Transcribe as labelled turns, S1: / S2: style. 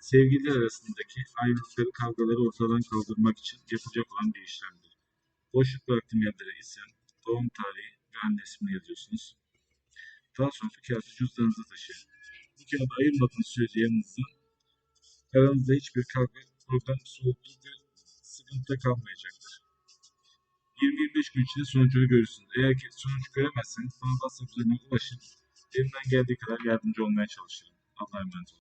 S1: sevgililer arasındaki ayrılıkları, kavgaları ortadan kaldırmak için yapılacak olan bir işlemdir. Boşluk bıraktığım yerlere isim, doğum tarihi ve anne yazıyorsunuz. Daha sonra bu kağıdı cüzdanınıza taşıyın. Bu kağıdı ayırmadığınız sürece yanınızda aranızda hiçbir kavga, problem, soğukluk ve sıkıntı kalmayacaktır. 20-25 gün içinde sonucunu görürsünüz. Eğer ki sonuç göremezseniz bana WhatsApp üzerinden ulaşın. Elimden geldiği kadar yardımcı olmaya çalışırım. Allah'a emanet olun.